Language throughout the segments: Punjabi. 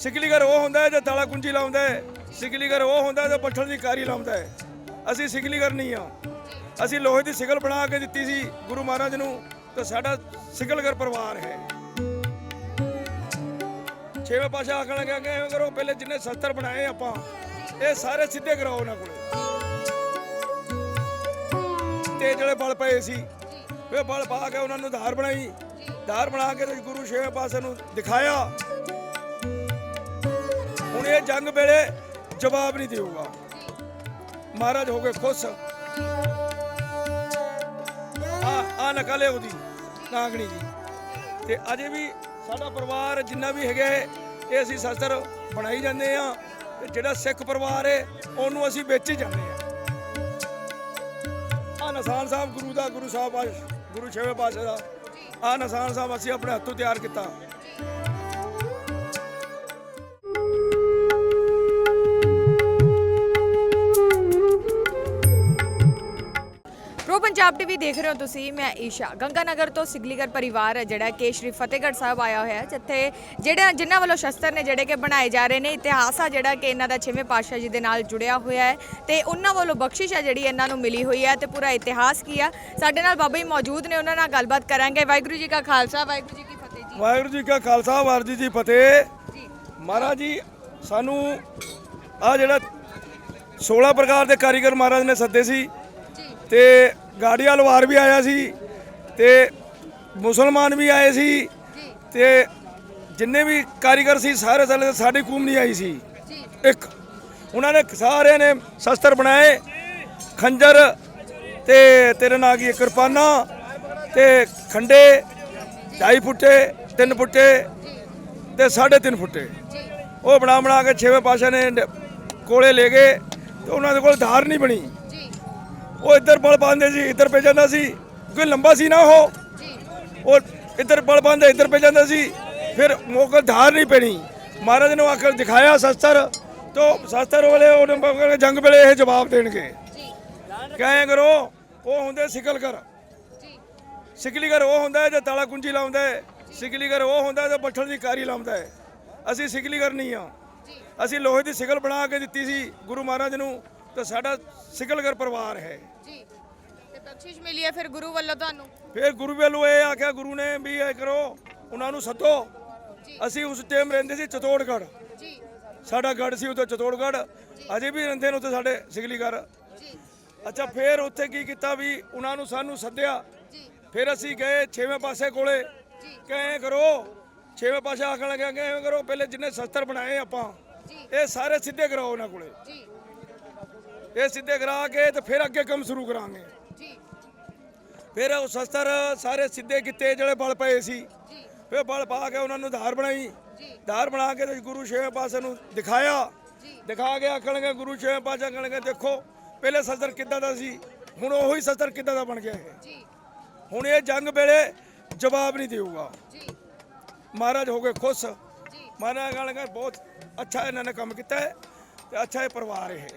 ਸਿਕਲੀਗਰ ਉਹ ਹੁੰਦਾ ਹੈ ਜੋ ਤਾਲਾ ਕੁੰਜੀ ਲਾਉਂਦਾ ਹੈ। ਸਿਕਲੀਗਰ ਉਹ ਹੁੰਦਾ ਜੋ ਪੱਠਲ ਦੀ ਕਾਰੀ ਲਾਉਂਦਾ ਹੈ। ਅਸੀਂ ਸਿਕਲੀਗਰ ਨਹੀਂ ਆ ਅਸੀਂ ਲੋਹੇ ਦੀ ਸਿਗਲ ਬਣਾ ਕੇ ਦਿੱਤੀ ਸੀ ਗੁਰੂ ਮਹਾਰਾਜ ਨੂੰ, ਤੇ ਸਾਡਾ ਸਿਕਲਗਰ ਪਰਿਵਾਰ ਹੈ। ਛੇਵੇਂ ਪਾਸ਼ਾ ਆਖਣ ਲੱਗਿਆ ਕਿ ਐਵੇਂ ਕਰੋ, ਪਹਿਲੇ ਜਿੰਨੇ ਸ਼ਸਤਰ ਬਣਾਏ ਆਪਾਂ, ਇਹ ਸਾਰੇ ਸਿੱਧੇ ਕਰਾਓ ਉਹਨਾਂ ਕੋਲੇ। ਤੇ ਜਿਹੜੇ ਬਲ ਪਏ ਸੀ। ਉਹ ਬਲ ਪਾ ਕੇ ਉਹਨਾਂ ਨੂੰ ਧਾਰ ਬਣਾਈ। ਧਾਰ ਬਣਾ ਕੇ ਗੁਰੂ ਛੇਵੇਂ ਪਾਸੇ ਨੂੰ ਦਿਖਾਇਆ। ਹੁਣ ਇਹ ਜੰਗ ਵੇਲੇ ਜਵਾਬ ਨਹੀਂ ਦੇਊਗਾ। ਮਹਾਰਾਜ ਹੋ ਗਏ ਖੁਸ਼। ਆ ਆ ਨਕਲੇ ਉਹਦੀ ਨਾਗਣੀ ਜੀ। ਤੇ ਅਜੇ ਵੀ ਸਾਡਾ ਪਰਿਵਾਰ ਜਿੰਨਾ ਵੀ ਹੈਗਾ ਹੈ, ਇਹ ਅਸੀਂ ਸ਼ਸਤਰ ਬਣਾਈ ਜਾਂਦੇ ਆ ਤੇ ਜਿਹੜਾ ਸਿੱਖ ਪਰਿਵਾਰ ਹੈ ਉਹਨੂੰ ਅਸੀਂ ਵੇਚੀ ਜਾਂਦੇ ਆ ਆ ਨਿਸ਼ਾਨ ਸਾਹਿਬ ਗੁਰੂ ਦਾ ਗੁਰੂ ਸਾਹਿਬ ਆ ਗੁਰੂ ਛੇਵੇਂ ਪਾਤਸ਼ਾਹ ਦਾ। ਆ ਨਿਸ਼ਾਨ ਸਾਹਿਬ ਅਸੀਂ ਆਪਣੇ ਹੱਥੋਂ ਤਿਆਰ ਕੀਤਾ। ਪੰਜਾਬ ਟੀਵੀ ਦੇਖ ਰਹੇ ਹੋ ਤੁਸੀਂ ਮੈਂ ਈਸ਼ਾ। ਗੰਗਾਨਗਰ ਤੋਂ ਸਿਗਲੀਗਰ ਪਰਿਵਾਰ ਹੈ ਜਿਹੜਾ ਕਿ ਸ਼੍ਰੀ ਫਤਿਹਗੜ੍ਹ ਸਾਹਿਬ ਆਇਆ ਹੋਇਆ ਹੈ ਜਿੱਥੇ ਜਿਹੜੇ ਜਿਨ੍ਹਾਂ ਵੱਲੋਂ ਸ਼ਸਤਰ ਨੇ ਜਿਹੜੇ ਕਿ ਬਣਾਏ ਜਾ ਰਹੇ ਨੇ ਇਤਿਹਾਸ ਆ ਜਿਹੜਾ ਕਿ ਇਹਨਾਂ ਦਾ ਛੇਵੇਂ ਪਾਤਸ਼ਾਹ ਜੀ ਦੇ ਨਾਲ ਜੁੜਿਆ ਹੋਇਆ ਹੈ ਤੇ ਉਹਨਾਂ ਵੱਲੋਂ ਬਖਸ਼ਿਸ਼ ਹੈ ਜਿਹੜੀ ਇਹਨਾਂ ਨੂੰ ਮਿਲੀ ਹੋਈ ਹੈ ਤੇ ਪੂਰਾ ਇਤਿਹਾਸ ਕੀ ਆ ਸਾਡੇ ਨਾਲ ਬਾਬਾ ਜੀ ਮੌਜੂਦ ਨੇ ਉਹਨਾਂ ਨਾਲ ਗੱਲਬਾਤ ਕਰਾਂਗੇ। ਵਾਹਿਗੁਰੂ ਜੀ ਕਾ ਖਾਲਸਾ ਵਾਹਿਗੁਰੂ ਜੀ ਕੀ ਫਤਿਹ ਜੀ। ਵਾਹਿਗੁਰੂ ਜੀ ਕਾ ਖਾਲਸਾ ਵਾਹਿਗੁਰੂ ਜੀ ਫਤਿਹ। ਜੀ। ਮਹਾਰਾਜ ਜੀ ਸਾਨੂੰ ਆ ਜਿਹੜਾ 16 ਪ੍ਰਕਾਰ ਦੇ ਕਾਰੀਗਰ ਮਹਾਰਾਜ ਨੇ ਸੱਦੇ ਸੀ ਤੇ ਗਾੜੀਆ ਲਵਾਰ ਵੀ ਆਇਆ ਸੀ ਤੇ ਮੁਸਲਮਾਨ ਵੀ ਆਏ ਸੀ ਤੇ ਜਿੰਨੇ ਵੀ ਕਾਰੀਗਰ ਸੀ ਸਾਰੇ ਸਾਲੇ ਸਾਡੀ ਕੂਮ ਨਹੀਂ ਆਈ ਸੀ। ਇੱਕ ਉਹਨਾਂ ਨੇ ਸਾਰਿਆਂ ਨੇ ਸ਼ਸਤਰ ਬਣਾਏ ਖੰਜਰ ਤੇ ਤੇਰੇ ਨਾਲ ਕੀ ਕਿਰਪਾਨਾਂ ਤੇ ਖੰਡੇ ਢਾਈ ਫੁੱਟੇ ਤਿੰਨ ਫੁੱਟੇ ਤੇ ਸਾਢੇ ਤਿੰਨ ਫੁੱਟੇ। ਜੀ। ਉਹ ਬਣਾ ਬਣਾ ਕੇ ਛੇਵੇਂ ਪਾਸ਼ਾ ਨੇ ਕੋਲੇ ਲੈ ਗਏ ਤੇ ਉਹਨਾਂ ਦੇ ਕੋਲ ਧਾਰ ਨਹੀਂ ਬਣੀ। ਉਹ ਇੱਧਰ ਬਲ ਪਾਉਂਦੇ ਸੀ, ਇੱਧਰ ਪੈ ਜਾਂਦਾ ਸੀ। ਕੋਈ ਲੰਬਾ ਸੀ ਨਾ ਉਹ? ਜੀ ਉਹ ਇੱਧਰ ਬਲ ਪਾਉਂਦੇ ਇੱਧਰ ਪੈ ਜਾਂਦਾ ਸੀ। ਫਿਰ ਮੋਕਲ ਧਾਰ ਨਹੀਂ ਪੈਣੀ। ਮਹਾਰਾਜ ਨੇ ਆਖਰ ਦਿਖਾਇਆ ਸ਼ਸਤਰ। ਤੋ ਸ਼ਸਤਰ ਵਾਲੇ ਉਹਨੇ ਜੰਗ ਵੇਲੇ ਇਹ ਜਵਾਬ ਦੇਣਗੇ। ਜੀ ਕਹੇ ਕਰੋ, ਉਹ ਹੁੰਦੇ ਸਿਕਲਗਰ ਜੀ ਸਿਕਲੀਗਰ ਉਹ ਹੁੰਦਾ ਹੈ ਜੋ ਤਾਲਾ ਕੁੰਜੀ ਲਾਉਂਦਾ ਹੈ। ਸਿਕਲੀਗਰ ਉਹ ਹੁੰਦਾ ਹੈ ਜੋ ਪੱਠਲ ਦੀ ਕਾਰੀ ਲਾਉਂਦਾ ਹੈ। ਅਸੀਂ ਸਿਕਲੀਗਰ ਨਹੀਂ ਆ ਅਸੀਂ ਲੋਹੇ ਦੀ ਸਿਗਲ ਬਣਾ ਕੇ ਦਿੱਤੀ ਸੀ ਗੁਰੂ ਮਹਾਰਾਜ ਨੂੰ। ਤੇ ਸਾਡਾ ਸਿਕਲਗਰ ਪਰਿਵਾਰ ਹੈ। ਜੀ। ਤੇ ਬਖਸ਼ਿਸ਼ ਮਿਲੀ ਹੈ ਫਿਰ ਗੁਰੂ ਵੱਲੋਂ ਤੁਹਾਨੂੰ। ਫਿਰ ਗੁਰੂ ਵੱਲੋਂ ਇਹ ਆਖਿਆ ਗੁਰੂ ਨੇ ਵੀ ਇਹ ਕਰੋ ਉਹਨਾਂ ਨੂੰ ਸੱਦੋ। ਜੀ। ਅਸੀਂ ਉਸ ਟਾਈਮ ਰਹਿੰਦੇ ਸੀ ਚਤੋੜਗੜ ਜੀ। ਸਾਡਾ ਗੜ ਸੀ ਉੱਥੇ ਚਤੋੜਗੜ ਅਜੇ ਵੀ ਰਹਿੰਦੇ ਨੇ ਉੱਥੇ ਸਾਡੇ ਸਿਗਲੀਗਰ ਜੀ। ਅੱਛਾ ਫਿਰ ਉੱਥੇ ਕੀ ਕੀਤਾ ਵੀ ਉਹਨਾਂ ਨੂੰ ਸਾਨੂੰ ਸੱਦਿਆ। ਜੀ। ਫਿਰ ਅਸੀਂ ਗਏ ਛੇਵੇਂ ਪਾਸੇ ਕੋਲੇ। ਜੀ। ਕਹੇ ਕਰੋ ਛੇਵੇਂ ਪਾਸੇ ਆਖਣ ਲੱਗਿਆ ਕਿ ਐਵੇਂ ਕਰੋ ਪਹਿਲੇ ਜਿੰਨੇ ਸ਼ਸਤਰ ਬਣਾਏ ਆਪਾਂ ਜੀ। ਇਹ ਸਾਰੇ ਸਿੱਧੇ ਕਰਾਓ ਉਹਨਾਂ ਕੋਲੇ। ਜੀ। ਇਹ ਸਿੱਧੇ ਕਰਾ ਕੇ ਤੇ ਫਿਰ ਅੱਗੇ ਕੰਮ ਸ਼ੁਰੂ ਕਰਾਂਗੇ। ਜੀ। ਫਿਰ ਉਹ ਸ਼ਸਤਰ ਸਾਰੇ ਸਿੱਧੇ ਕੀਤੇ ਜਿਹੜੇ ਬਲ ਪਏ ਸੀ। ਜੀ। ਫਿਰ ਬਲ ਪਾ ਕੇ ਉਹਨਾਂ ਨੂੰ ਧਾਰ ਬਣਾਈ। ਜੀ। ਧਾਰ ਬਣਾ ਕੇ ਤੇ ਗੁਰੂ ਛੇਵੇਂ ਪਾਸੇ ਨੂੰ ਦਿਖਾਇਆ। ਜੀ। ਦਿਖਾ ਕੇ ਆਖਣਗੇ ਗੁਰੂ ਛੇਵੇਂ ਪਾਸੇ ਆਖਣਗੇ ਦੇਖੋ ਪਹਿਲੇ ਸ਼ਸਤਰ ਕਿੱਦਾਂ ਦਾ ਸੀ ਹੁਣ ਉਹੀ ਸ਼ਸਤਰ ਕਿੱਦਾਂ ਦਾ ਬਣ ਗਿਆ ਹੈ ਜੀ। ਹੁਣ ਇਹ ਜੰਗ ਵੇਲੇ ਜਵਾਬ ਨਹੀਂ ਦੇਊਗਾ। ਜੀ। ਮਹਾਰਾਜ ਹੋ ਗਏ ਖੁਸ਼। ਜੀ। ਮਹਾਰਾਜ ਕਹਣਗੇ ਬਹੁਤ ਅੱਛਾ ਇਹਨਾਂ ਨੇ ਕੰਮ ਕੀਤਾ ਹੈ ਤੇ ਅੱਛਾ ਇਹ ਪਰਿਵਾਰ ਇਹ। ਜੀ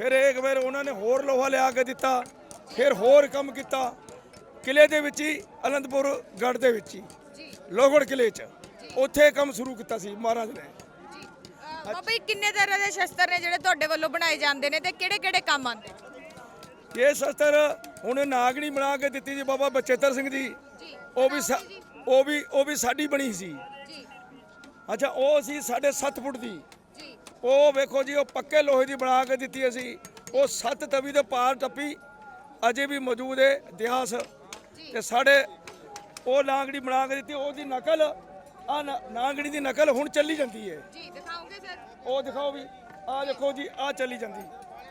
ਫਿਰ ਇੱਕ ਵਾਰ ਉਹਨਾਂ ਨੇ ਹੋਰ ਲੋਹਾ ਲਿਆ ਕੇ ਦਿੱਤਾ ਫਿਰ ਹੋਰ ਕੰਮ ਕੀਤਾ ਕਿਲੇ ਦੇ ਵਿੱਚ ਹੀ ਅਨੰਦਪੁਰ ਗੜ੍ਹ ਦੇ ਵਿੱਚ ਹੀ ਜੀ। ਲੋਹਗੜ ਕਿਲੇ 'ਚ। ਉੱਥੇ ਕੰਮ ਸ਼ੁਰੂ ਕੀਤਾ ਸੀ ਮਹਾਰਾਜ ਨੇ। ਜੀ। ਅਹ ਬਾਬਾ ਜੀ ਕਿੰਨੇ ਤਰ੍ਹਾਂ ਦੇ ਸ਼ਸਤਰ ਨੇ ਜਿਹੜੇ ਤੁਹਾਡੇ ਵੱਲੋਂ ਬਣਾਏ ਜਾਂਦੇ ਨੇ ਤੇ ਕਿਹੜੇ ਕਿਹੜੇ ਕੰਮ ਆਉਂਦੇ ਇਹ ਸ਼ਸਤਰ ਹੁਣ ਨਾਗਣੀ ਬਣਾ ਕੇ ਦਿੱਤੀ ਜੀ ਬਾਬਾ ਬਚੇਤਰ ਸਿੰਘ ਜੀ। ਉਹ ਵੀ ਉਹ ਵੀ ਉਹ ਵੀ ਸਾਡੀ ਬਣੀ ਸੀ। ਅੱਛਾ ਉਹ ਸੀ ਸਾਡੇ 7 ਫੁੱਟ ਦੀ। ਉਹ ਵੇਖੋ ਜੀ ਉਹ ਪੱਕੇ ਲੋਹੇ ਦੀ ਬਣਾ ਕੇ ਦਿੱਤੀ ਅਸੀਂ। ਉਹ ਸੱਤ ਤਵੀ ਦੇ ਪਾਰ ਟੱਪੀ ਅਜੇ ਵੀ ਮੌਜੂਦ ਹੈ ਇਤਿਹਾਸ। ਤੇ ਸਾਡੇ ਉਹ ਨਾਗਣੀ ਬਣਾ ਕੇ ਦਿੱਤੀ ਉਹਦੀ ਨਕਲ ਆ ਨਾਗਣੀ ਦੀ ਨਕਲ ਹੁਣ ਚੱਲੀ ਜਾਂਦੀ ਹੈ ਜੀ ਦਿਖਾਓਗੇ ਸਰ ਉਹ ਦਿਖਾਓ ਵੀ ਆ ਦੇਖੋ ਜੀ ਆ ਚੱਲੀ ਜਾਂਦੀ।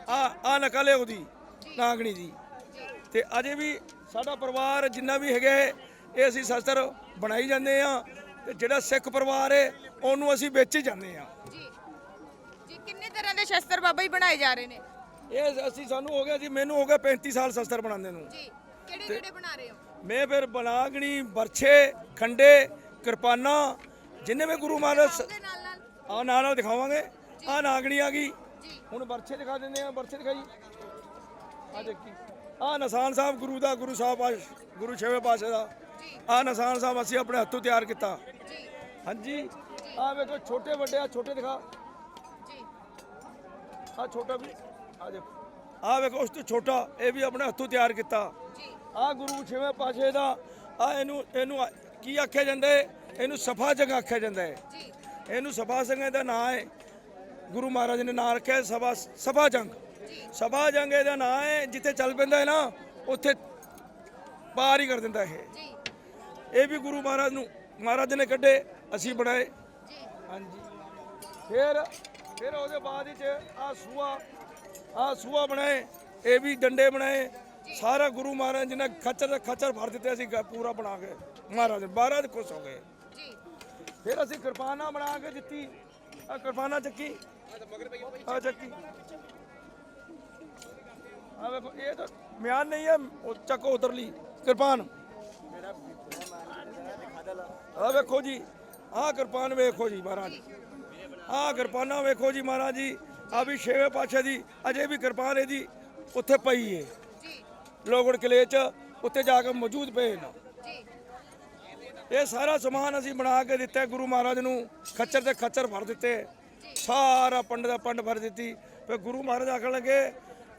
ਆ ਆ ਨਕਲ ਹੈ ਉਹਦੀ ਨਾਗਣੀ ਦੀ। ਤੇ ਅਜੇ ਵੀ ਸਾਡਾ ਪਰਿਵਾਰ ਜਿੰਨਾ ਵੀ ਹੈਗਾ ਇਹ ਅਸੀਂ ਸ਼ਸਤਰ ਬਣਾਈ ਜਾਂਦੇ ਆ। ਤੇ ਜਿਹੜਾ ਸਿੱਖ ਪਰਿਵਾਰ ਹੈ ਉਹਨੂੰ ਅਸੀਂ ਵੇਚੀ ਜਾਂਦੇ ਆ। ਸ਼ਸਤਰ ਬਾਬਾ ਜੀ ਬਣਾਏ ਜਾ ਰਹੇ ਨੇ। ਇਹ ਅਸੀਂ ਸਾਨੂੰ ਹੋ ਗਿਆ ਜੀ ਮੈਨੂੰ ਹੋ ਗਿਆ 35 ਸਾਲ ਸ਼ਸਤਰ ਬਣਾਉਂਦੇ ਨੂੰ। ਜੀ ਕਿਹੜੇ ਕਿਹੜੇ ਬਣਾ ਰਹੇ ਹੋ? ਮੈਂ ਫਿਰ ਬਲਾਗਣੀ ਬਰਛੇ ਖੰਡੇ ਕਿਰਪਾਨਾਂ ਜਿੰਨੇ ਵੀ ਗੁਰੂ ਮਹਾਰਾਜ ਸ- ਉਹਦੇ ਨਾਲ ਨਾਲ? ਆ ਨਾਲ ਨਾਲ ਦਿਖਾਵਾਂਗੇ। ਆ ਨਾਗਣੀ ਆ ਗਈ। ਹੁਣ ਬਰਛੇ ਦਿਖਾ ਦਿੰਦੇ ਆ ਬਰਛੇ ਦਿਖਾਈ। ਆ ਦੇਖੀ। ਆ ਨਿਸ਼ਾਨ ਸਾਹਿਬ ਗੁਰੂ ਦਾ ਗੁਰੂ ਸਾਹਿਬ ਆ ਗੁਰੂ ਛੇਵੇਂ ਪਾਸੇ ਦਾ। ਆ ਨਿਸ਼ਾਨ ਸਾਹਿਬ ਅਸੀਂ ਆਪਣੇ ਹੱਥੋਂ ਤਿਆਰ ਕੀਤਾ। ਹਾਂਜੀ। ਆ ਵੇਖੋ ਛੋਟੇ ਵੱਡੇ ਆ ਛੋਟੇ ਦਿਖਾ। ਆ ਛੋਟਾ ਵੀ ਆ ਦੇਖੋ। ਆ ਵੇਖੋ ਉਸ ਤੋਂ ਛੋਟਾ ਇਹ ਵੀ ਆਪਣੇ ਹੱਥੋਂ ਤਿਆਰ ਕੀਤਾ। ਜੀ। ਆ ਗੁਰੂ ਛੇਵੇਂ ਪਾਸ਼ੇ ਦਾ ਆ ਇਹਨੂੰ ਇਹਨੂੰ ਕੀ ਆਖਿਆ ਜਾਂਦਾ ਹੈ ਇਹਨੂੰ ਸਫਾ ਜੰਗ ਆਖਿਆ ਜਾਂਦਾ ਹੈ ਜੀ। ਇਹਨੂੰ ਸਭਾ ਸਿੰਘ ਦਾ ਨਾਮ ਹੈ ਗੁਰੂ ਮਹਾਰਾਜ ਨੇ ਨਾਮ ਰੱਖਿਆ ਸਭਾ ਸਭਾ ਜੰਗ। ਸਭਾ ਜੰਗ ਇਹਦਾ ਨਾਮ ਹੈ ਜਿੱਥੇ ਚੱਲ ਪੈਂਦਾ ਹੈ ਨਾ ਉੱਥੇ ਪਾਰ ਹੀ ਕਰ ਦਿੰਦਾ ਇਹ। ਜੀ। ਇਹ ਵੀ ਗੁਰੂ ਮਹਾਰਾਜ ਨੂੰ ਮਹਾਰਾਜ ਨੇ ਕੱਢੇ ਅਸੀਂ ਬਣਾਏ। ਜੀ। ਹਾਂਜੀ। ਫਿਰ ਫਿਰ ਉਹਦੇ ਬਾਅਦ ਵਿੱਚ ਆ ਸੂਆ ਆ ਸੂਆ ਬਣਾਏ ਇਹ ਵੀ ਡੰਡੇ ਬਣਾਏ। ਸਾਰਾ ਗੁਰੂ ਮਹਾਰਾਜ ਜੀ ਨੇ ਖੱਚਰ ਦੇ ਖੱਚਰ ਭਰ ਦਿੱਤੇ ਅਸੀਂ ਗ- ਪੂਰਾ ਬਣਾ ਕੇ। ਮਹਾਰਾਜ ਮਹਾਰਾਜ ਖੁਸ਼ ਹੋ ਗਏ। ਜੀ। ਫਿਰ ਅਸੀਂ ਕਿਰਪਾਨਾ ਬਣਾ ਕੇ ਦਿੱਤੀ। ਆ ਕਿਰਪਾਨਾ ਚੱਕੀ। ਆ ਚੱਕੀ। ਆ ਵੇਖੋ ਇਹ ਤਾਂ ਮਿਆਨ ਨਹੀਂ ਹੈ ਉਹ ਚੱਕੋ ਉਧਰਲੀ ਕਿਰਪਾਨ। ਆ ਵੇਖੋ ਜੀ ਆ ਕਿਰਪਾਨ ਵੇਖੋ ਜੀ ਮਹਾਰਾਜ। ਆ ਕਿਰਪਾਨਾ ਵੇਖੋ ਜੀ ਮਹਾਰਾਜ ਜੀ ਆ ਵੀ ਛੇਵੇਂ ਪਾਤਸ਼ਾਹ ਦੀ ਅਜੇ ਵੀ ਕਿਰਪਾਨ ਇਹਦੀ ਉੱਥੇ ਪਈ ਏ। ਜੀ। ਲੋਗੜ ਕਿਲੇ ਚ ਉੱਥੇ ਜਾ ਕੇ ਮੌਜੂਦ ਪਏ ਨੇ। ਜੀ। ਇਹ ਸਾਰਾ ਸਮਾਨ ਅਸੀਂ ਬਣਾ ਕੇ ਦਿੱਤਾ ਗੁਰੂ ਮਹਾਰਾਜ ਨੂੰ ਖੱਚਰ ਤੇ ਖੱਚਰ ਭਰ ਦਿੱਤੇ। ਸਾਰਾ ਪੰਡ ਦਾ ਪੰਡ ਭਰ ਦਿੱਤੀ। ਫਿਰ ਗੁਰੂ ਮਹਾਰਾਜ ਆਖਣ ਲੱਗੇ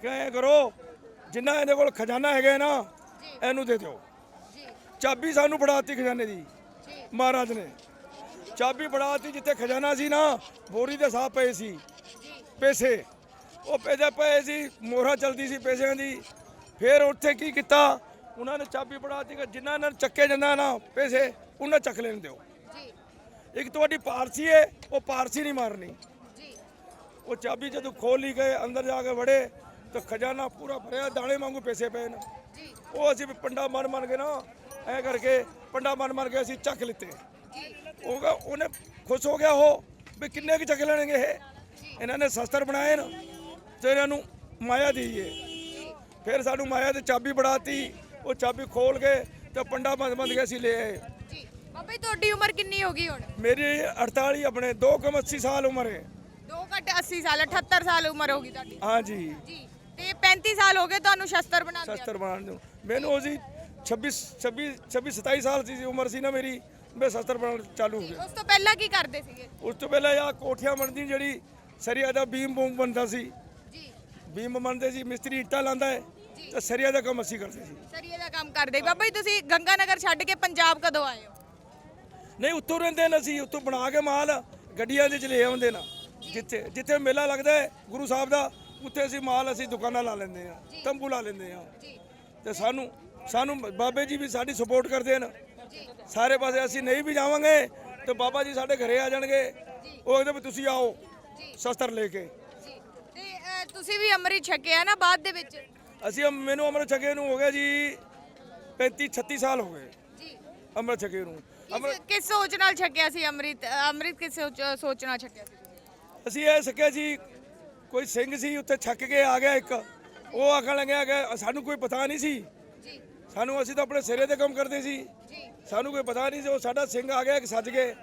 ਕਿ ਐਂ ਕਰੋ? ਜਿੰਨਾ ਇਹਦੇ ਕੋਲ ਖਜ਼ਾਨਾ ਹੈਗਾ ਨਾ ਇਹਨੂੰ ਦੇ ਦਿਓ। ਚਾਬੀ ਸਾਨੂੰ ਫੜਾਤੀ ਖਜ਼ਾਨੇ ਦੀ ਮਹਾਰਾਜ ਨੇ। ਚਾਬੀ ਫੜਾਤੀ ਜਿੱਥੇ ਖਜ਼ਾਨਾ ਸੀ ਨਾ ਬੋਰੀ ਦੇ ਸਾਹ ਪਏ ਸੀ। ਪੈਸੇ। ਉਹ ਪੈਸੇ ਪਏ ਸੀ ਮੋਹਰਾ ਚਲਦੀ ਸੀ ਪੈਸਿਆਂ ਦੀ। ਫਿਰ ਉੱਥੇ ਕੀ ਕੀਤਾ? ਉਹਨਾਂ ਨੇ ਚਾਬੀ ਫੜਾਤੀ ਕਿ ਜਿਨ੍ਹਾਂ ਨਾਲ ਚੱਕੇ ਜਾਂਦਾ ਨਾ ਪੈਸੇ ਉਹਨਾਂ ਚੱਕ ਲੈਣ ਦਿਓ। ਇੱਕ ਤੁਹਾਡੀ ਪਾਰਸੀ ਹੈ ਉਹ ਪਾਰਸੀ ਨਹੀਂ ਮਾਰਨੀ। ਉਹ ਚਾਬੀ ਜਦੋਂ ਖੋਲ ਗਏ ਅੰਦਰ ਜਾ ਕੇ ਵੜੇ ਤਾਂ ਖਜ਼ਾਨਾ ਪੂਰਾ ਭਰਿਆ ਦਾਣੇ ਵਾਂਗੂ ਪੈਸੇ ਪਏ ਨੇ। ਉਹ ਅਸੀਂ ਪੰਡਾ ਮਨ ਮਨ ਕੇ ਨਾ ਐ ਕਰਕੇ ਪੰਡਾ ਮਨ ਮਨ ਕੇ ਅਸੀਂ ਚੱਕ ਲਿੱਤੇ। ਉਹ ਉਹਨੇ ਖੁਸ਼ ਹੋ ਗਿਆ ਉਹ ਵੀ ਕਿੰਨੇ ਕੁ ਚੱਕ ਲੈਣਗੇ ਇਹ। ਇਹਨਾਂ ਨੇ ਸ਼ਸਤਰ ਬਣਾਏ ਨਾ ਤੇ ਇਹਨਾਂ ਨੂੰ ਮਾਇਆ ਦੀਏ ਫਿਰ ਸਾਨੂੰ ਮਾਇਆ ਦੀ ਚਾਬੀ ਬੜਾਤੀ ਉਹ ਚਾਬੀ ਖੋਲ ਕੇ ਤੇ ਪੰਡਾ ਬੰਦ ਬੰਦ ਕੇ ਅਸੀਂ ਲੈ ਆਏ। ਜੀ ਬਾਬਾ ਜੀ ਤੁਹਾਡੀ ਉਮਰ ਕਿੰਨੀ ਹੋ ਗਈ ਹੁਣ? ਮੇਰੀ 48 ਆਪਣੇ 2.80 ਸਾਲ ਉਮਰ ਹੈ। 2 ਘੱਟ 80 ਸਾਲ 78 ਸਾਲ ਉਮਰ ਹੋ ਗਈ ਤੁਹਾਡੀ। ਹਾਂਜੀ। ਜੀ ਤੇ 35 ਸਾਲ ਹੋ ਗਏ ਤੁਹਾਨੂੰ ਸ਼ਸਤਰ ਬਣਾਉਂਦੇ ਸ਼ਸਤਰ ਬਣਾਉਣ ਨੂੰ। ਮੈਨੂੰ ਉਹਦੀ 26 26 26 27 ਸਾਲ ਸੀ ਉਮਰ ਸੀ ਨਾ ਮੇਰੀ। ਮੈਂ ਸ਼ਸਤਰ ਬਣਾਉਣ ਚਾਲੂ ਹੋ ਗਿਆ ਉਸ ਤੋਂ ਪਹਿਲਾਂ ਕੀ ਕਰਦੇ ਸੀਗੇ? ਉਸ ਤੋਂ ਪਹਿਲਾਂ ਆ ਕੋਠੀਆਂ ਬਣਦੀ ਜਿਹੜੀ ਸਰੀਆ ਦਾ ਬੀਮ ਬੂਮ ਬਣਦਾ ਸੀ। ਜੀ। ਬੀਮ ਬਣਦੇ ਸੀ ਮਿਸਤਰੀ ਇੱਟਾਂ ਲਾਉਂਦਾ ਹੈ ਤੇ ਸਰੀਆ ਦਾ ਕੰਮ ਅਸੀਂ ਕਰਦੇ ਸੀ। ਸਰੀਏ ਦਾ ਕੰਮ ਕਰਦੇ। ਬਾਬਾ ਜੀ ਤੁਸੀਂ ਗੰਗਾ ਨਗਰ ਛੱਡ ਕੇ ਪੰਜਾਬ ਕਦੋਂ ਆਏ ਹੋ? ਨਹੀਂ ਉੱਥੋਂ ਰਹਿੰਦੇ ਨੇ ਅਸੀਂ ਉੱਥੋਂ ਬਣਾ ਕੇ ਮਾਲ ਗੱਡੀਆਂ ਦੇ ਚ ਲੈ ਆਉਂਦੇ ਨਾ। ਜਿੱਥੇ ਜਿੱਥੇ ਮੇਲਾ ਲੱਗਦਾ ਹੈ ਗੁਰੂ ਸਾਹਿਬ ਦਾ ਉੱਥੇ ਅਸੀਂ ਮਾਲ ਅਸੀਂ ਦੁਕਾਨਾਂ ਲਾ ਲੈਂਦੇ ਆ ਤੰਬੂ ਲਾ ਲੈਂਦੇ ਆ ਜੀ। ਤੇ ਸਾਨੂੰ ਸਾਨੂੰ ਬਾਬੇ ਜੀ ਵੀ ਸਾਡੀ ਸਪੋਰਟ ਕਰਦੇ ਨੇ ਸਾਰੇ ਪਾਸੇ ਅਸੀਂ ਨਹੀਂ ਵੀ ਜਾਵਾਂਗੇ ਤੇ ਬਾਬਾ ਜੀ ਸਾਡੇ ਘਰੇ ਆ ਜਾਣਗੇ। ਉਹ ਕਹਿੰਦੇ ਵੀ ਤੁਸੀਂ ਆਓ ਸ਼ਸਤਰ ਲੈ ਕੇ। ਜੀ। ਤੇ ਅਹ, ਤੁਸੀਂ ਵੀ ਅੰਮ੍ਰਿਤ ਛਕਿਆ ਨਾ ਬਾਅਦ ਦੇ ਵਿੱਚ? ਅਸੀਂ ਅਮ- ਮੈਨੂੰ ਅੰਮ੍ਰਿਤ ਛਕੇ ਨੂੰ ਹੋ ਗਿਆ ਜੀ 35 36 ਸਾਲ ਹੋ ਗਏ। ਜੀ। ਅੰਮ੍ਰਿਤ ਛਕੇ ਨੂੰ। ਕਿਸ ਕਿਸ ਸੋਚ ਨਾਲ ਛਕਿਆ ਸੀ ਅੰਮ੍ਰਿਤ? ਅ, ਅੰਮ੍ਰਿਤ ਕਿਸ ਸੋਚ ਸੋਚ ਨਾਲ ਛਕਿਆ ਸੀ? ਅਸੀਂ ਇਹ ਸਕਿਆ ਜੀ ਕੋਈ ਸਿੰਘ ਸੀ ਉੱਥੇ ਛੱਕ ਕੇ ਆ ਗਿਆ ਇੱਕ। ਉਹ ਆਖਣ ਲੱਗਿਆ ਕਿ ਸਾਨੂੰ ਕੋਈ ਪਤਾ ਨਹੀਂ ਸੀ। ਜੀ। ਸਾਨੂੰ ਅਸੀਂ ਤਾਂ ਆਪਣੇ ਸਿਰੇ ਤੇ ਕੰਮ ਕਰਦੇ ਸੀ। ਸਾਨੂੰ ਕੋਈ ਪਤਾ ਨਹੀਂ ਸੀ ਉਹ ਸਾਡਾ ਸਿੰਘ ਆ ਗਿਆ ਇੱਕ ਸੱਜ ਕੇ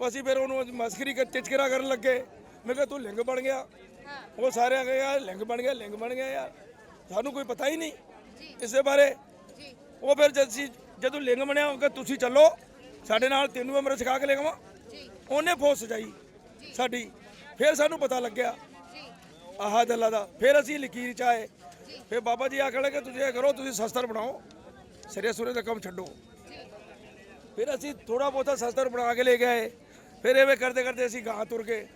ਉਹ ਅਸੀਂ ਫਿਰ ਉਹਨੂੰ ਮਸਕਰੀ ਕਰ ਟਿਚਕਰਾ ਕਰਨ ਲੱਗੇ। ਮੈਂ ਕਿਹਾ ਤੂੰ ਲਿੰਗ ਬਣ ਗਿਆ। ਉਹ ਸਾਰੇ ਆ ਗਏ ਯਾਰ ਲਿੰਗ ਬਣ ਗਿਆ ਲਿੰਗ ਬਣ ਗਿਆ ਯਾਰ। ਸਾਨੂੰ ਕੋਈ ਪਤਾ ਹੀ ਨਹੀਂ ਇਸੇ ਬਾਰੇ। ਉਹ ਫਿਰ ਜਦ ਅਸੀਂ ਜਦੋਂ ਲਿੰਗ ਬਣਿਆ ਉਹ ਕਿ ਤੁਸੀਂ ਚੱਲੋ। ਸਾਡੇ ਨਾਲ ਤੈਨੂੰ ਅੰਮ੍ਰਿਤ ਛਕਾ ਕੇ ਲੈ ਜਾਵਾਂ ਜੀ। ਉਹਨੇ ਫੋਸ ਸਜਾਈ ਸਾਡੀ। ਫਿਰ ਸਾਨੂੰ ਪਤਾ ਲੱਗਿਆ। ਜੀ। ਆਹ ਦੱਲਾ ਦਾ। ਫਿਰ ਅਸੀਂ ਲਕੀਰ ਚ ਆਏ। ਫਿਰ ਬਾਬਾ ਜੀ ਆਖਣ ਲੱਗੇ ਤੁਸੀਂ ਇਹ ਕਰੋ ਤੁਸੀਂ ਸ਼ਸਤਰ ਬਣਾਓ। ਸਿਰੇ ਸੁਰੇ ਦਾ ਕੰਮ ਛੱਡੋ। ਫਿਰ ਅਸੀਂ ਥੋੜਾ ਬਹੁਤਾ ਸ਼ਸਤਰ ਬਣਾ ਕੇ ਲੈ ਗਏ ਫਿਰ ਐਵੇਂ ਕਰਦੇ ਕਰਦੇ ਅਸੀਂ ਗਾਂ ਤੁਰ ਗਏ।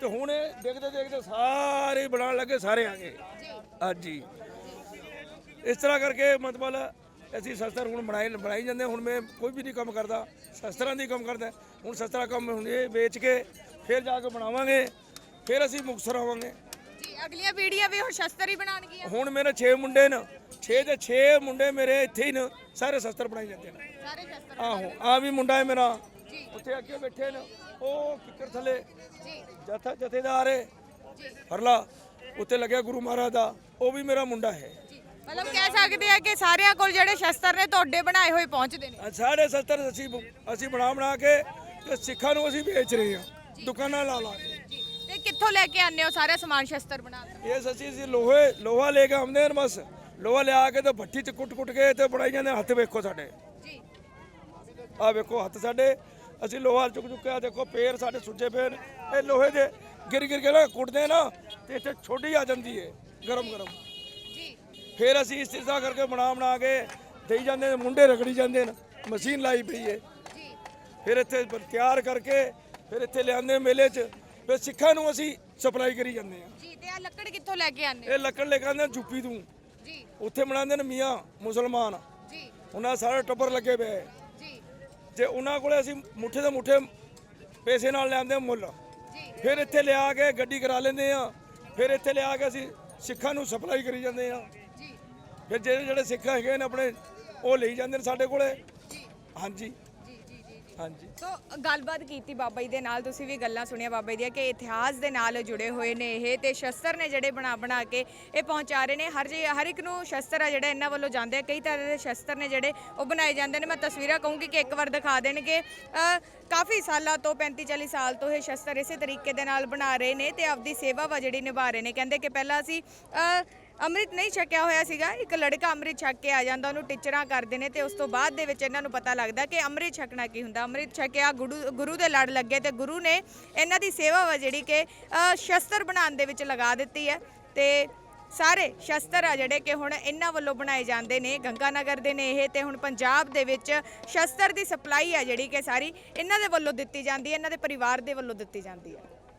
ਤੇ ਹੁਣ ਇਹ ਦੇਖਦੇ ਦੇਖਦੇ ਸਾਰੇ ਬਣਾਉਣ ਲੱਗੇ ਸਾਰੇ ਆ ਗਏ। ਹਾਂਜੀ। ਇਸ ਤਰ੍ਹਾਂ ਕਰਕੇ ਮਤਲਬ ਅਸੀਂ ਸ਼ਸਤਰ ਹੁਣ ਬਣਾਈ ਬਣਾਈ ਜਾਂਦੇ ਹੁਣ ਮੈਂ ਕੋਈ ਵੀ ਨਹੀਂ ਕੰਮ ਕਰਦਾ। ਸ਼ਸਤਰਾਂ ਦੀ ਕੰਮ ਕਰਦਾ। ਹੁਣ ਸ਼ਸਤਰਾਂ ਕੰਮ ਹੁਣ ਇਹ ਵੇਚ ਕੇ ਫਿਰ ਜਾ ਕੇ ਬਣਾਵਾਂਗੇ। ਫਿਰ ਅਸੀਂ ਮੁਕਤਸਰ ਆਵਾਂਗੇ। ਅਗਲੀਆਂ ਪੀੜ੍ਹੀਆਂ ਵੀ ਹੁਣ ਸ਼ਸਤਰ ਹੀ ਬਣਾਉਣਗੀਆਂ। ਹੁਣ ਮੇਰੇ 6 ਮੁੰਡੇ ਨੇ 6 ਦੇ 6 ਮੁੰਡੇ ਮੇਰੇ ਇੱਥੇ ਹੀ ਨੇ ਸਾਰੇ ਸ਼ਸਤਰ ਬਣਾਈ ਜਾਂਦੇ ਨੇ। ਸਾਰੇ ਸ਼ਸਤਰ ਆਹੋ ਆ ਵੀ ਮੁੰਡਾ ਹੈ ਮੇਰਾ ਉੱਥੇ ਅੱਗੇ ਬੈਠੇ ਨੇ ਉਹ ਕਿੱਕਰ ਥੱਲੇ ਜੀ। ਜਥਾ ਜਥੇਦਾਰ ਹੈ ਜੀ। ਹਰਲਾ ਉੱਤੇ ਲੱਗਿਆ ਗੁਰੂ ਮਹਾਰਾਜ ਦਾ ਉਹ ਵੀ ਮੇਰਾ ਮੁੰਡਾ ਹੈ। ਮਤਲਬ ਕਹਿ ਸਕਦੇ ਆ ਕਿ ਸਾਰਿਆਂ ਕੋਲ ਜਿਹੜੇ ਸ਼ਸਤਰ ਨੇ ਤੁਹਾਡੇ ਬਣਾਏ ਹੋਏ ਪਹੁੰਚਦੇ ਨੇ। ਸਾਡੇ ਸ਼ਸਤਰ ਅਸੀਂ ਅਸੀਂ ਬਣਾ ਬਣਾ ਕੇ ਤੇ ਸਿੱਖਾਂ ਨੂੰ ਅਸੀਂ ਵੇਚ ਰਹੇ ਹਾਂ। ਦੁਕਾਨਾਂ ਲਾ ਲਾ ਕੇ। ਕਿੱਥੋਂ ਲੈ ਕੇ ਆਉਂਦੇ ਹੋ ਸਾਰੇ ਸਮਾਨ ਸ਼ਸਤਰ ਬਣਾਉਣ ਦਾ ਇਹ ਸੱਚੀ ਸੀ ਲੋਹੇ ਲੋਹਾ ਲੈ ਕੇ ਆਉਂਦੇ ਨੇ ਬਸ। ਲੋਹਾ ਲਿਆ ਕੇ ਤੇ ਭੱਠੀ ਚ ਕੁੱਟ ਕੁੱਟ ਕੇ ਤੇ ਬਣਾਈ ਜਾਂਦੇ ਹੱਥ ਵੇਖੋ ਸਾਡੇ। ਜੀ। ਆ ਵੇਖੋ ਹੱਥ ਸਾਡੇ। ਅਸੀਂ ਲੋਹਾ ਚੁੱਕ ਚੁੱਕਿਆ ਦੇਖੋ ਪੇਰ ਸਾਡੇ ਸੁੱਜੇ ਪਏ ਨੇ। ਇਹ ਲੋਹੇ ਦੇ ਗਿਰ ਗਿਰ ਕੇ ਨਾ ਕੁੱਟਦੇ ਨਾ ਤੇ ਇੱਥੇ ਛੋਟੀ ਆ ਜਾਂਦੀ ਹੈ ਗਰਮ ਗਰਮ। ਜੀ। ਫਿਰ ਅਸੀਂ ਇਸ ਤਰ੍ਹਾਂ ਕਰਕੇ ਬਣਾ ਬਣਾ ਕੇ ਦੇਈ ਜਾਂਦੇ ਨੇ ਮੁੰਡੇ ਰਗੜੀ ਜਾਂਦੇ ਨੇ ਮਸ਼ੀਨ ਲਾਈ ਪਈ ਜੀ। ਫਿਰ ਇੱਥੇ ਤਿਆਰ ਕਰਕੇ ਫਿਰ ਇੱਥੇ ਲਿਆਂਦੇ ਮੇਲੇ 'ਚ। ਫਿਰ ਸਿੱਖਾਂ ਨੂੰ ਅਸੀਂ ਸਪਲਾਈ ਕਰੀ ਜਾਂਦੇ ਆ ਜੀ ਤੇ ਆ ਲੱਕੜ ਕਿੱਥੋਂ ਲੈ ਕੇ ਆਨੇ ਇਹ ਲੱਕੜ ਲੈ ਕੇ ਆਉਂਦੇ ਯੂਪੀ ਤੋਂ। ਜੀ। ਉੱਥੇ ਬਣਾਉਂਦੇ ਨੇ ਮੀਆਂ ਮੁਸਲਮਾਨ। ਜੀ। ਉਹਨਾਂ ਦਾ ਸਾਰਾ ਟੱਬਰ ਲੱਗੇ ਪਏ। ਜੀ। ਤੇ ਉਹਨਾਂ ਕੋਲੇ ਅਸੀਂ ਮੁੱਠੇ ਦੇ ਮੁੱਠੇ ਪੈਸੇ ਨਾਲ ਲਿਆਂਦੇ ਮੁੱਲ। ਜੀ। ਫਿਰ ਇੱਥੇ ਲਿਆ ਕੇ ਗੱਡੀ ਕਰਾ ਲੈਂਦੇ ਆ ਫਿਰ ਇੱਥੇ ਲਿਆ ਕੇ ਅਸੀਂ ਸਿੱਖਾਂ ਨੂੰ ਸਪਲਾਈ ਕਰੀ ਜਾਂਦੇ ਆ ਜੀ। ਫਿਰ ਜਿਹੜੇ ਜਿਹੜੇ ਸਿੱਖ ਹੈਗੇ ਨੇ ਆਪਣੇ ਉਹ ਲਈ ਜਾਂਦੇ ਨੇ ਸਾਡੇ ਕੋਲੇ। ਜੀ। ਹਾਂਜੀ। ਜੀ ਜੀ ਜੀ ਹਾਂਜੀ। ਸੋ ਗੱਲਬਾਤ ਕੀਤੀ ਬਾਬਾ ਜੀ ਦੇ ਨਾਲ ਤੁਸੀਂ ਵੀ ਗੱਲਾਂ ਸੁਣੀਆਂ ਬਾਬਾ ਜੀ ਦੀਆਂ ਕਿ ਇਤਿਹਾਸ ਦੇ ਨਾਲ ਜੁੜੇ ਹੋਏ ਨੇ ਇਹ ਤੇ ਸ਼ਸਤਰ ਨੇ ਜਿਹੜੇ ਬਣਾ ਬਣਾ ਕੇ ਇਹ ਪਹੁੰਚਾ ਰਹੇ ਨੇ। ਹਰ ਜੇ ਹਰ ਇੱਕ ਨੂੰ ਸ਼ਸਤਰ ਆ ਜਿਹੜਾ ਇਹਨਾਂ ਵੱਲੋਂ ਜਾਂਦੇ ਆ ਕਈ ਤਰ੍ਹਾਂ ਦੇ ਸ਼ਸਤਰ ਨੇ ਜਿਹੜੇ ਉਹ ਬਣਾਏ ਜਾਂਦੇ ਨੇ। ਮੈਂ ਤਸਵੀਰਾਂ ਕਹੂੰਗੀ ਕਿ ਇੱਕ ਵਾਰ ਦਿਖਾ ਦੇਣਗੇ। ਅ, ਕਾਫੀ ਸਾਲਾਂ ਤੋਂ 35 40 ਸਾਲ ਤੋਂ ਇਹ ਸ਼ਸਤਰ ਇਸੇ ਤਰੀਕੇ ਦੇ ਨਾਲ ਬਣਾ ਰਹੇ ਨੇ ਤੇ ਆਪਦੀ ਸੇਵਾ ਵਾ ਜਿਹੜੀ ਨਿਭਾ ਰਹੇ ਨੇ। ਕਹਿੰਦੇ ਕਿ ਪਹਿਲਾਂ ਅਸੀਂ ਅ, ਅੰਮ੍ਰਿਤ ਨਹੀਂ ਛਕਿਆ ਹੋਇਆ ਸੀਗਾ। ਇੱਕ ਲੜਕਾ ਅੰਮ੍ਰਿਤ ਛਕ ਕੇ ਆ ਜਾਂਦਾ, ਉਹਨੂੰ ਟੀਚਰਾਂ ਕਰਦੇ ਨੇ ਤੇ ਉਸ ਤੋਂ ਬਾਅਦ ਦੇ ਵਿੱਚ ਇਹਨਾਂ ਨੂੰ ਪਤਾ ਲੱਗਦਾ ਕਿ ਅੰਮ੍ਰਿਤ ਛਕਣਾ ਕੀ ਹੁੰਦਾ। ਅੰਮ੍ਰਿਤ ਛਕਿਆ, ਗੁਰੂ ਗੁਰੂ ਦੇ ਲੜ ਲੱਗੇ ਤੇ ਗੁਰੂ ਨੇ ਇਹਨਾਂ ਦੀ ਸੇਵਾ ਵਾ ਜਿਹੜੀ ਕਿ ਸ਼ਸਤਰ ਬਣਾਉਣ ਦੇ ਵਿੱਚ ਲਗਾ ਦਿੱਤੀ ਹੈ। ਤੇ ਸਾਰੇ ਸ਼ਸਤਰ ਆ ਜਿਹੜੇ ਕਿ ਹੁਣ ਇਹਨਾਂ ਵੱਲੋਂ ਬਣਾਏ ਜਾਂਦੇ ਨੇ। ਗੰਗਾ ਨਗਰ ਦੇ ਨੇ ਇਹ ਤੇ ਹੁਣ ਪੰਜਾਬ ਦੇ ਵਿੱਚ ਸ਼ਸਤਰ ਦੀ ਸਪਲਾਈ ਆ ਜਿਹੜੀ ਕਿ ਸਾਰੀ ਇਹਨਾਂ ਦੇ ਵੱਲੋਂ ਦਿੱਤੀ ਜਾਂਦੀ ਹੈ, ਇਹਨਾਂ ਦੇ ਪਰਿਵਾਰ ਦੇ ਵੱਲੋਂ ਦਿੱਤੀ ਜਾਂਦੀ ਹੈ।